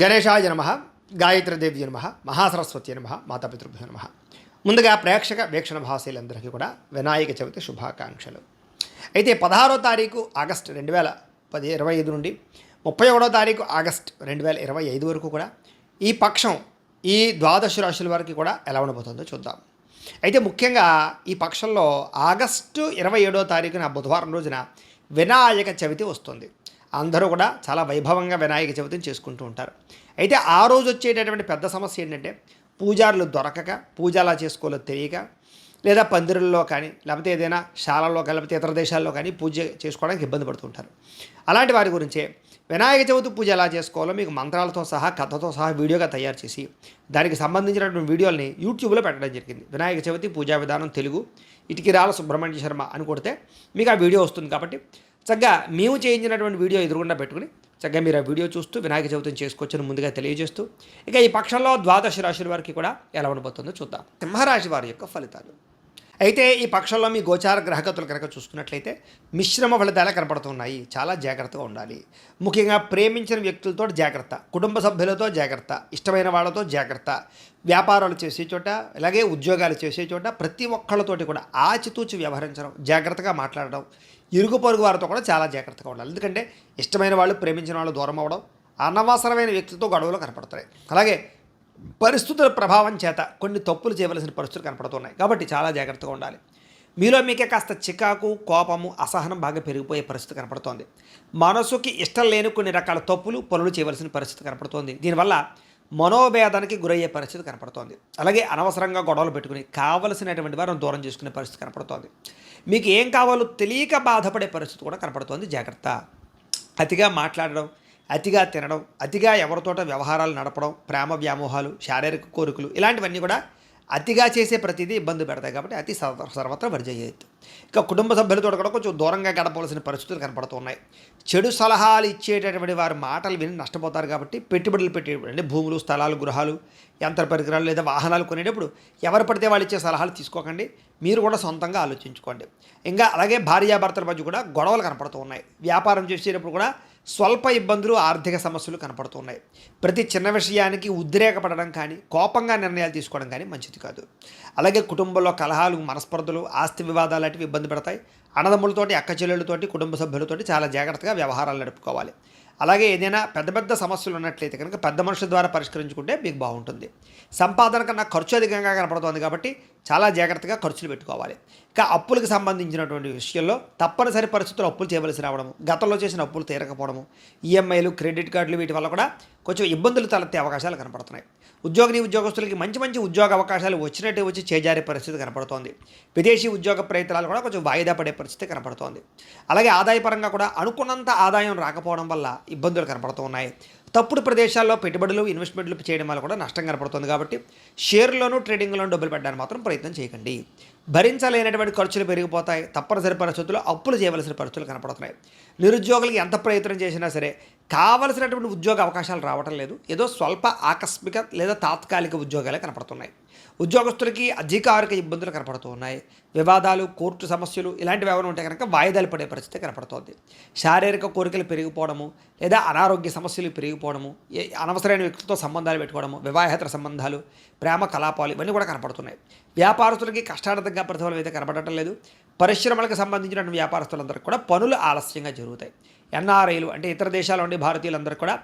గణేశాయ నమ గాయత్రీదేవి నమ మహాసరస్వతి నమ మాతాపితృభ్యో నమ. ముందుగా ప్రేక్షక వీక్షణ భాషలందరికీ కూడా వినాయక చవితి శుభాకాంక్షలు. అయితే పదహారో తారీఖు ఆగస్టు రెండు వేల పది ఇరవై ఐదు నుండి ముప్పై ఒకటో తారీఖు ఆగస్ట్ రెండు వేల ఇరవై ఐదు వరకు కూడా ఈ పక్షం ఈ ద్వాదశ రాశుల వరకు కూడా ఎలా ఉండబోతుందో చూద్దాం. అయితే ముఖ్యంగా ఈ పక్షంలో ఆగస్టు ఇరవై ఏడో తారీఖున బుధవారం రోజున వినాయక చవితి వస్తుంది. అందరూ కూడా చాలా వైభవంగా వినాయక చవితిని చేసుకుంటూ ఉంటారు. అయితే ఆ రోజు వచ్చేటటువంటి పెద్ద సమస్య ఏంటంటే పూజారులు దొరకక పూజ అలా చేసుకోవాలో తెలియక లేదా పందిరుల్లో కానీ లేకపోతే ఏదైనా శాలల్లో కానీ లేకపోతే ఇతర దేశాల్లో కానీ పూజ చేసుకోవడానికి ఇబ్బంది పడుతుంటారు అలాంటి వారి గురించే వినాయక చవితి పూజ ఎలా చేసుకోవాలో మీకు మంత్రాలతో సహా కథతో సహా వీడియోగా తయారు చేసి దానికి సంబంధించినటువంటి వీడియోల్ని యూట్యూబ్లో పెట్టడం జరిగింది. వినాయక చవితి పూజా విధానం తెలుగు ఇటుకిరాల సుబ్రహ్మణ్య శర్మ అని కొడితే మీకు ఆ వీడియో వస్తుంది కాబట్టి చక్కగా మేము చేయించినటువంటి వీడియో ఎదురుగుండా పెట్టుకుని చక్కగా మీరు ఆ వీడియో చూస్తూ వినాయక చవితిని చేసుకోవచ్చని ముందుగా తెలియజేస్తూ ఇక ఈ పక్షంలో ద్వాదశ రాశుల వారికి కూడా ఎలా ఉండబోతుందో చూద్దాం. సింహరాశి వారి యొక్క ఫలితాలు. అయితే ఈ పక్షంలో మీ గోచార గ్రహగతులు కనుక చూసుకున్నట్లయితే మిశ్రమ ఫలితాలు కనపడుతున్నాయి. చాలా జాగ్రత్తగా ఉండాలి. ముఖ్యంగా ప్రేమించిన వ్యక్తులతో జాగ్రత్త కుటుంబ సభ్యులతో జాగ్రత్త ఇష్టమైన వాళ్ళతో జాగ్రత్త వ్యాపారాలు చేసే చోట అలాగే ఉద్యోగాలు చేసే చోట ప్రతి ఒక్కళ్ళతోటి కూడా ఆచితూచి వ్యవహరించడం జాగ్రత్తగా మాట్లాడడం ఇరుగు పొరుగు వారితో కూడా చాలా జాగ్రత్తగా ఉండాలి. ఎందుకంటే ఇష్టమైన వాళ్ళు ప్రేమించిన వాళ్ళు దూరం అవ్వడం అనవసరమైన వ్యక్తితో గొడవలు కనపడుతున్నాయి అలాగే పరిస్థితుల ప్రభావం చేత కొన్ని తప్పులు చేయవలసిన పరిస్థితులు కనపడుతున్నాయి. కాబట్టి చాలా జాగ్రత్తగా ఉండాలి. మీలో మీకే కాస్త చికాకు కోపము అసహనం బాగా పెరిగిపోయే పరిస్థితి కనపడుతోంది. మనసుకి ఇష్టం లేని కొన్ని రకాల తప్పులు పనులు చేయవలసిన పరిస్థితి కనపడుతోంది. దీనివల్ల మనోభేదానికి గురయ్యే పరిస్థితి కనపడుతోంది. అలాగే అనవసరంగా గొడవలు పెట్టుకుని కావలసినటువంటి వారిని దూరం చేసుకునే పరిస్థితి కనపడుతోంది. మీకు ఏం కావాలో తెలియక బాధపడే పరిస్థితి కూడా కనపడుతోంది. జాగ్రత్త. అతిగా మాట్లాడడం అతిగా తినడం అతిగా ఎవరితోట వ్యవహారాలు నడపడం ప్రేమ వ్యామోహాలు శారీరక కోరికలు ఇలాంటివన్నీ కూడా అతిగా చేసే ప్రతిదీ ఇబ్బంది పెడతాయి కాబట్టి అతి సర్వత్రా వర్జయ్యేది ఇక కుటుంబ సభ్యులతో కూడా కొంచెం దూరంగా గడపవలసిన పరిస్థితులు కనపడుతున్నాయి. చెడు సలహాలు ఇచ్చేటటువంటి వారి మాటలు విని నష్టపోతారు కాబట్టి పెట్టుబడులు పెట్టేటప్పుడు అంటే భూములు స్థలాలు గృహాలు యంత్ర పరికరాలు లేదా వాహనాలు కొనేటప్పుడు ఎవరు పడితే వాళ్ళు ఇచ్చే సలహాలు తీసుకోకండి. మీరు కూడా సొంతంగా ఆలోచించుకోండి. ఇంకా అలాగే భార్యాభర్తల మధ్య కూడా గొడవలు కనపడుతూ ఉన్నాయి. వ్యాపారం చేసేటప్పుడు కూడా స్వల్ప ఇబ్బందులు ఆర్థిక సమస్యలు కనపడుతున్నాయి. ప్రతి చిన్న విషయానికి ఉద్రేకపడడం కానీ కోపంగా నిర్ణయాలు తీసుకోవడం కానీ మంచిది కాదు. అలాగే కుటుంబంలో కలహాలు మనస్పర్ధలు ఆస్తి వివాదాలు లాంటివి ఇబ్బంది పెడతాయి. అన్నదమ్ములతోటి అక్క చెల్లెళ్ళతోటి కుటుంబ సభ్యులతోటి చాలా జాగ్రత్తగా వ్యవహారాలు నడుపుకోవాలి. అలాగే ఏదైనా పెద్ద పెద్ద సమస్యలు ఉన్నట్లయితే కనుక పెద్ద మనుషుల ద్వారా పరిష్కరించుకుంటే మీకు బాగుంటుంది. సంపాదన కన్నా ఖర్చు అధికంగా కనపడుతోంది కాబట్టి చాలా జాగ్రత్తగా ఖర్చులు పెట్టుకోవాలి. ఇక అప్పులకు సంబంధించినటువంటి విషయంలో తప్పనిసరి పరిస్థితుల్లో అప్పులు చేయవలసి రావడము గతంలో చేసిన అప్పులు తీరకపోవడము ఈఎంఐలు క్రెడిట్ కార్డులు వీటి వల్ల కూడా కొంచెం ఇబ్బందులు తలెత్తే అవకాశాలు కనపడుతున్నాయి. ఉద్యోగిని ఉద్యోగస్తులకి మంచి మంచి ఉద్యోగ అవకాశాలు వచ్చినట్టే వచ్చి చేజారే పరిస్థితి కనపడుతోంది. విదేశీ ఉద్యోగ ప్రయత్నాలు కూడా కొంచెం వాయిదా పడే పరిస్థితి కనపడుతోంది. అలాగే ఆదాయపరంగా కూడా అనుకున్నంత ఆదాయం రాకపోవడం వల్ల ఇబ్బందులు కనపడుతూ ఉన్నాయి తప్పుడు ప్రదేశాల్లో పెట్టుబడులు ఇన్వెస్ట్మెంట్లు చేయడం వల్ల కూడా నష్టం కనపడుతుంది కాబట్టి షేర్లోనూ ట్రేడింగ్లోనూ డబ్బులు పెట్టడానికి మాత్రం ప్రయత్నం చేయకండి. భరించలేనటువంటి ఖర్చులు పెరిగిపోతాయి. తప్పనిసరి పరిస్థితుల్లో అప్పులు చేయవలసిన పరిస్థితులు కనపడుతున్నాయి. నిరుద్యోగులకి ఎంత ప్రయత్నం చేసినా సరే కావలసినటువంటి ఉద్యోగ అవకాశాలు రావటం లేదు. ఏదో స్వల్ప ఆకస్మిక లేదా తాత్కాలిక ఉద్యోగాలే కనపడుతున్నాయి. ఉద్యోగస్తులకి అధికారిక ఇబ్బందులు కనపడుతూ ఉన్నాయి. వివాదాలు కోర్టు సమస్యలు ఇలాంటివి ఏమైనా ఉంటే కనుక వాయిదాలు పడే పరిస్థితి కనపడుతోంది. శారీరక కోరికలు పెరిగిపోవడము లేదా అనారోగ్య సమస్యలు పెరిగిపోవడము ఏ- అనవసరమైన వ్యక్తులతో సంబంధాలు పెట్టుకోవడము వివాహేతర సంబంధాలు ప్రేమ కలాపాలు ఇవన్నీ కూడా కనపడుతున్నాయి. వ్యాపారస్తులకి కష్టార్థంగా ప్రతిఫలం అయితే కనపడటం లేదు. పరిశ్రమలకు సంబంధించిన వ్యాపారస్తులందరికీ కూడా పనులు ఆలస్యంగా జరుగుతాయి. ఎన్ఆర్ఐలు అంటే ఇతర దేశాల నుండి భారతీయులందరూ కూడా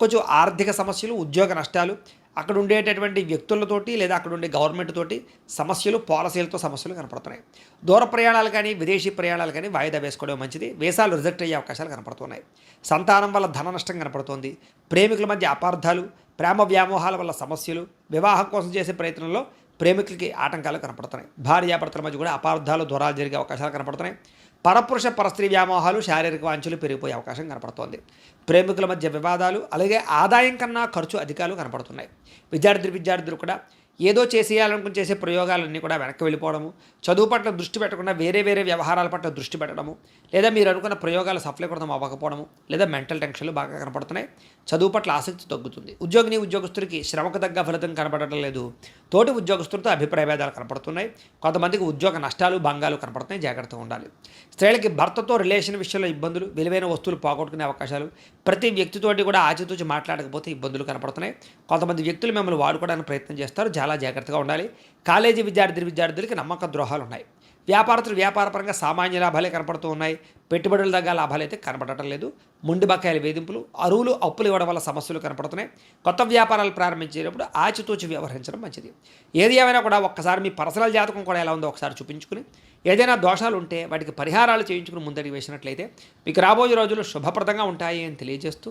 కొంచెం ఆర్థిక సమస్యలు ఉద్యోగ నష్టాలు అక్కడ ఉండేటటువంటి వ్యక్తులతోటి లేదా అక్కడ ఉండే గవర్నమెంట్ తోటి సమస్యలు పాలసీలతో సమస్యలు కనపడుతున్నాయి. దూర ప్రయాణాలు కానీ విదేశీ ప్రయాణాలు కానీ వాయిదా వేసుకోవడం మంచిది. వేసాలు రిజెక్ట్ అయ్యే అవకాశాలు కనపడుతున్నాయి. సంతానం వల్ల ధన నష్టం కనపడుతోంది. ప్రేమికుల మధ్య అపార్థాలు ప్రేమ వ్యామోహాల వల్ల సమస్యలు వివాహం కోసం చేసే ప్రయత్నంలో ప్రేమికులకి ఆటంకాలు కనపడుతున్నాయి. భార్యాభర్తల మధ్య కూడా అపార్థాలు దూరాలు జరిగే అవకాశాలు కనపడుతున్నాయి. పరపురుష పరస్త్రీ వ్యామోహాలు శారీరక వాంఛలు పెరిగిపోయే అవకాశం కనపడుతోంది. ప్రేమికుల మధ్య వివాదాలు అలాగే ఆదాయం కన్నా ఖర్చు అధికాలు కనపడుతున్నాయి. విద్యార్థి విద్యార్థులు కూడా ఏదో చేసేయాలనుకుని చేసే ప్రయోగాలన్నీ కూడా వెనక్కి వెళ్ళిపోవడము చదువు పట్ల దృష్టి పెట్టకుండా వేరే వేరే వ్యవహారాల పట్ల దృష్టి పెట్టడము లేదా మీరు అనుకున్న ప్రయోగాలు సఫలీకృతం అవ్వకపోవడము లేదా మెంటల్ టెన్షన్లు బాగా కనపడుతున్నాయి చదువు పట్ల ఆసక్తి తగ్గుతుంది. ఉద్యోగిని ఉద్యోగస్తుడికి శ్రమకు తగ్గ ఫలితం కనపడటం లేదు. తోటి ఉద్యోగస్తులతో అభిప్రాయ భేదాలు కనపడుతున్నాయి. కొంతమందికి ఉద్యోగ నష్టాలు భంగాలు కనపడుతున్నాయి. జాగ్రత్తగా ఉండాలి. స్త్రీలకి భర్తతో రిలేషన్ విషయంలో ఇబ్బందులు విలువైన వస్తువులు పోగొట్టుకునే అవకాశాలు ప్రతి వ్యక్తితోటి కూడా ఆచితూచి మాట్లాడకపోతే ఇబ్బందులు కనపడుతున్నాయి. కొంతమంది వ్యక్తులు మిమ్మల్ని వాడుకోవడానికి ప్రయత్నం చేస్తారు. చాలా జాగ్రత్తగా ఉండాలి. కాలేజీ విద్యార్థి విద్యార్థులకి నమ్మక ద్రోహాలు ఉన్నాయి వ్యాపారస్తులు వ్యాపారపరంగా సామాన్య లాభాలే కనపడుతూ ఉన్నాయి. పెట్టుబడుల దగ్గర లాభాలు అయితే కనపడటం లేదు. ముండి బకాయిల వేధింపులు అరువులు అప్పులు ఇవ్వడం వల్ల సమస్యలు కనపడుతున్నాయి. కొత్త వ్యాపారాలు ప్రారంభించేటప్పుడు ఆచితూచి వ్యవహరించడం మంచిది. ఏది ఏమైనా కూడా ఒక్కసారి మీ పర్సనల్ జాతకం కూడా ఎలా ఉందో ఒకసారి చూపించుకుని ఏదైనా దోషాలు ఉంటే వాటికి పరిహారాలు చేయించుకుని ముందడికి వేసినట్లయితే మీకు రాబోయే రోజులు శుభప్రదంగా ఉంటాయి అని తెలియజేస్తూ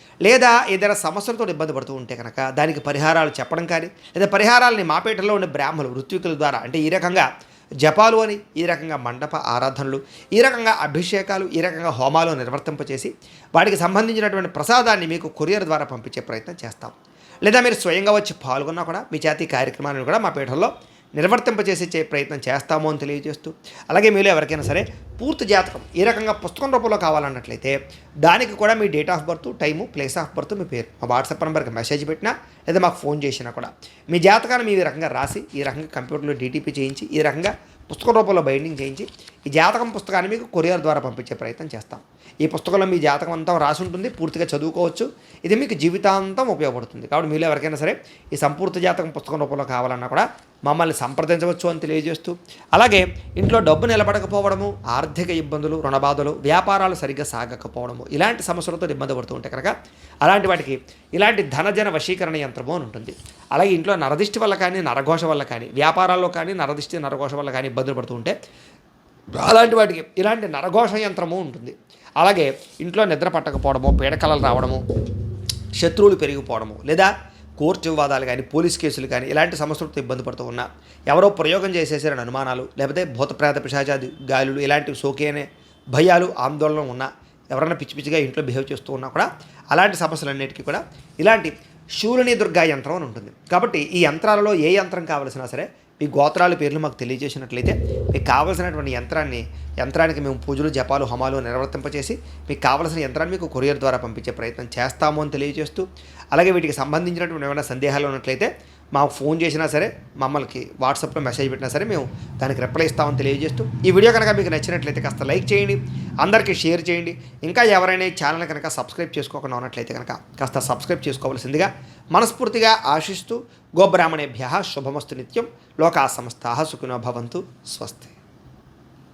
లేదా ఏదైనా సమస్యలతో ఇబ్బంది పడుతూ ఉంటే కనుక దానికి పరిహారాలు చెప్పడం కానీ లేదా పరిహారాలని మాపేటలో ఉండే బ్రాహ్మణులు ఋత్వికుల ద్వారా అంటే ఈ రకంగా జపాలు అని ఈ రకంగా మండప ఆరాధనలు ఈ రకంగా అభిషేకాలు ఈ రకంగా హోమాలు నిర్వర్తింపచేసి వాటికి సంబంధించినటువంటి ప్రసాదాన్ని మీకు కొరియర్ ద్వారా పంపించే ప్రయత్నం చేస్తాం. లేదా మీరు స్వయంగా వచ్చి పాల్గొన్నా కూడా మీ జాతీయ కార్యక్రమాలను కూడా మా పీఠంలో నిర్వర్తింపచేసే ప్రయత్నం చేస్తాము అని తెలియజేస్తూ అలాగే మీలో ఎవరికైనా సరే పూర్తి జాతకం ఈ రకంగా పుస్తకం రూపంలో కావాలన్నట్లయితే దానికి కూడా మీ date of birth time place of birth మీ పేరు మా వాట్సాప్ నెంబర్కి మెసేజ్ పెట్టినా లేదా మాకు ఫోన్ చేసినా కూడా మీ జాతకాన్ని మీ రకంగా రాసి ఈ రకంగా కంప్యూటర్లో డీటీపీ చేయించి ఈ రకంగా పుస్తక రూపంలో బైండింగ్ చేయించి ఈ జాతకం పుస్తకాన్ని మీకు కొరియర్ ద్వారా పంపించే ప్రయత్నం చేస్తాం. ఈ పుస్తకంలో మీ జాతకం అంతా రాసి ఉంటుంది పూర్తిగా చదువుకోవచ్చు. ఇది మీకు జీవితాంతం ఉపయోగపడుతుంది. కాబట్టి మీలో ఎవరికైనా సరే ఈ సంపూర్తి జాతకం పుస్తకం రూపంలో కావాలన్నా కూడా మమ్మల్ని సంప్రదించవచ్చు అని తెలియజేస్తూ అలాగే ఇంట్లో డబ్బు నిలబడకపోవడము ఆర్థిక ఇబ్బందులు రుణబాధలు వ్యాపారాలు సరిగ్గా సాగకపోవడము ఇలాంటి సమస్యలతో ఇబ్బంది పడుతూ ఉంటే కనుక అలాంటి వాటికి ఇలాంటి ధనజన వశీకరణ యంత్రము అని ఉంటుంది. అలాగే ఇంట్లో నరదిష్టి వల్ల కానీ నరఘోష వల్ల కానీ వ్యాపారాల్లో కానీ నరదిష్టి నరఘోష వల్ల కానీ ఇబ్బందులు పడుతూ ఉంటే అలాంటి వాటికి ఇలాంటి నరఘోష యంత్రము ఉంటుంది. అలాగే ఇంట్లో నిద్ర పట్టకపోవడము పీడకలలు రావడము శత్రువులు పెరిగిపోవడము లేదా కోర్టు వివాదాలు కానీ పోలీస్ కేసులు కానీ ఇలాంటి సమస్యలతో ఇబ్బంది పడుతూ ఉన్నా ఎవరో ప్రయోగం చేసేసారని అనుమానాలు లేకపోతే భూతప్రేత పిశాచాది గాలులు ఇలాంటివి సోకేనే భయాలు ఆందోళన ఉన్నా ఎవరైనా పిచ్చి పిచ్చిగా ఇంట్లో బిహేవ్ చేస్తూ ఉన్నా కూడా అలాంటి సమస్యలన్నిటికీ కూడా ఇలాంటి శూలిని దుర్గా యంత్రం అని ఉంటుంది. కాబట్టి ఈ యంత్రాలలో ఏ యంత్రం కావలసినా సరే మీ గోత్రాల పేర్లు మాకు తెలియజేసినట్లయితే మీకు కావలసినటువంటి యంత్రాన్ని యంత్రానికి మేము పూజలు జపాలు హోమాలు నిర్వర్తింపచేసి మీకు కావలసిన యంత్రాన్ని మీకు కొరియర్ ద్వారా పంపించే ప్రయత్నం చేస్తాము అని తెలియజేస్తూ అలాగే వీటికి సంబంధించినటువంటి ఏమైనా సందేహాలు ఉన్నట్లయితే మాకు ఫోన్ చేసినా సరే మమ్మల్ని వాట్సాప్లో మెసేజ్ పెట్టినా సరే మేము దానికి రిప్లై ఇస్తామని తెలియజేస్తూ ఈ వీడియో కనుక మీకు నచ్చినట్లయితే కాస్త లైక్ చేయండి అందరికీ షేర్ చేయండి. ఇంకా ఎవరైనా ఈ ఛానల్ కనుక సబ్స్క్రైబ్ చేసుకోకుండా ఉన్నట్లయితే కనుక కాస్త సబ్స్క్రైబ్ చేసుకోవాల్సిందిగా మనస్ఫూర్తిగా ఆశిస్తూ గోబ్రాహ్మణేభ్య శుభమస్తు నిత్యం. లోకా సమస్తా సుఖినో భవంతు. స్వస్తి.